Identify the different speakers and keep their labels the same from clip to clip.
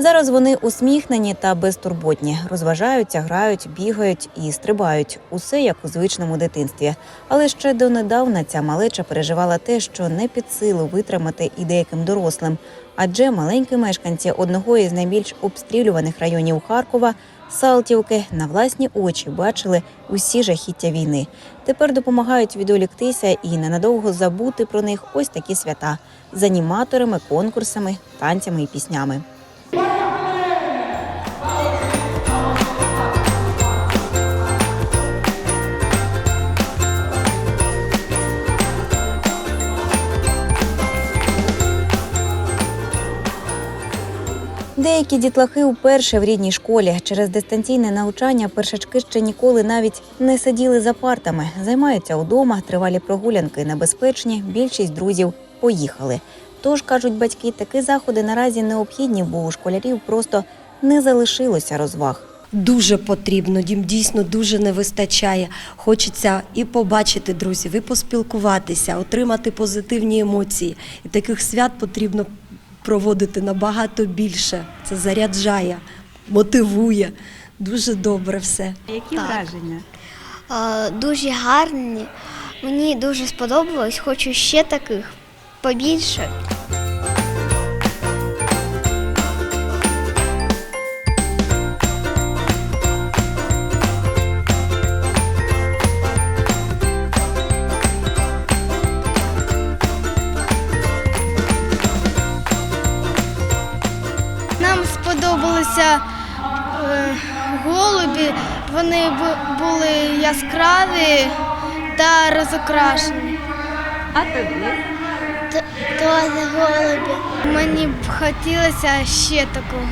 Speaker 1: Зараз вони усміхнені та безтурботні, розважаються, грають, бігають і стрибають. Усе як у звичному дитинстві. Але ще донедавна ця малеча переживала те, що не під силу витримати і деяким дорослим. Адже маленькі мешканці одного із найбільш обстрілюваних районів Харкова Салтівки на власні очі бачили усі жахіття війни. Тепер допомагають відволіктися і ненадовго забути про них ось такі свята з аніматорами, конкурсами, танцями і піснями. Деякі дітлахи вперше в рідній школі через дистанційне навчання першачки ще ніколи навіть не сиділи за партами, займаються удома, тривалі прогулянки небезпечні. Більшість друзів поїхали. Тож кажуть батьки, такі заходи наразі необхідні, бо у школярів просто не залишилося розваг.
Speaker 2: Дуже потрібно, їм дійсно дуже не вистачає. Хочеться і побачити друзів, і поспілкуватися, отримати позитивні емоції. І таких свят потрібно проводити набагато більше. Це заряджає, мотивує. Дуже добре все.
Speaker 1: Які
Speaker 3: Так.
Speaker 1: враження?
Speaker 3: А, Дуже гарні. Мені дуже сподобалось, хочу ще таких побільше.
Speaker 4: Сподобалися е, голубі, вони були яскраві та розукрашені.
Speaker 1: А тобі?
Speaker 3: Тоже голубі.
Speaker 4: Мені б хотілося ще такого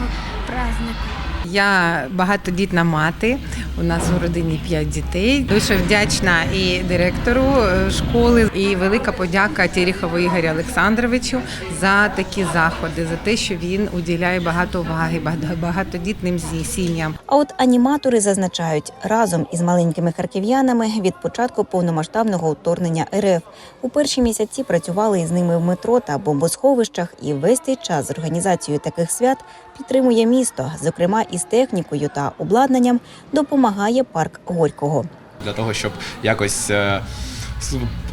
Speaker 4: праздника.
Speaker 5: Я багатодітна мати. У нас у родині п'ять дітей. Дуже вдячна і директору е, школи, і велика подяка Терехову Ігорю Олександровичу за такі заходи, за те, що він уділяє багато уваги багато- багатодітним сім'ям.
Speaker 1: А от аніматори зазначають, разом із маленькими харків'янами від початку повномасштабного вторгнення РФ у перші місяці працювали із ними в метро та бомбосховищах, і весь цей час з організацією таких свят підтримує місто, зокрема із технікою та обладнанням допомагає парк Горького.
Speaker 6: для того, щоб якось е,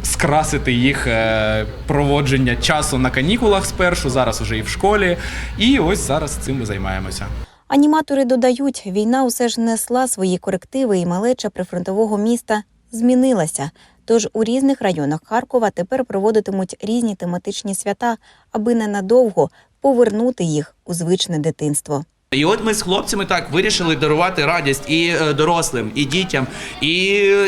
Speaker 6: скрасити їх е, проводження часу на канікулах спершу, зараз уже і в школі. І ось зараз цим ми займаємося.
Speaker 1: Аніматори додають, війна усе ж несла свої корективи, і малеча прифронтового міста змінилася. Тож у різних районах Харкова тепер проводитимуть різні тематичні свята, аби ненадовго повернути їх у звичне дитинство.
Speaker 7: І от ми з хлопцями так вирішили дарувати радість і е, дорослим, і дітям. І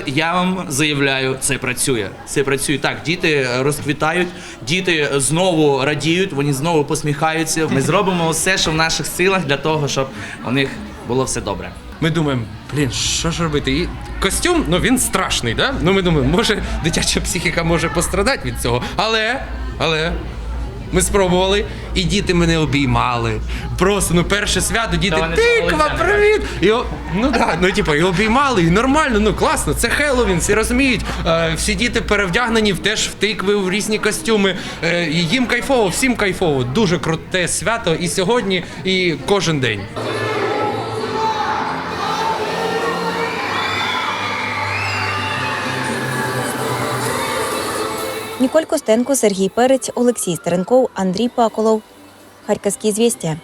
Speaker 7: я вам заявляю, це працює. Це працює так. Діти розквітають, діти знову радіють, вони знову посміхаються. Ми зробимо все, що в наших силах для того, щоб у них було все добре.
Speaker 8: Ми думаємо, блін, що ж робити? І костюм, ну він страшний, да? Ну ми думаємо, може дитяча психіка може пострадати від цього. Але, але. Ми спробували, і діти мене обіймали. Просто ну перше свято, діти
Speaker 7: вони
Speaker 8: тиква, привіт! І, о- ну да, ну типу, і обіймали, і нормально, ну класно, це Хеллоуін, всі розуміють. Е, всі діти перевдягнені в теж в тикви, в різні костюми. Е, і їм кайфово, всім кайфово. Дуже круте свято і сьогодні, і кожен день.
Speaker 1: Ніколь Костенко, Сергій Перець, Олексій Стеренков, Андрій Паколов. Харківські звістя.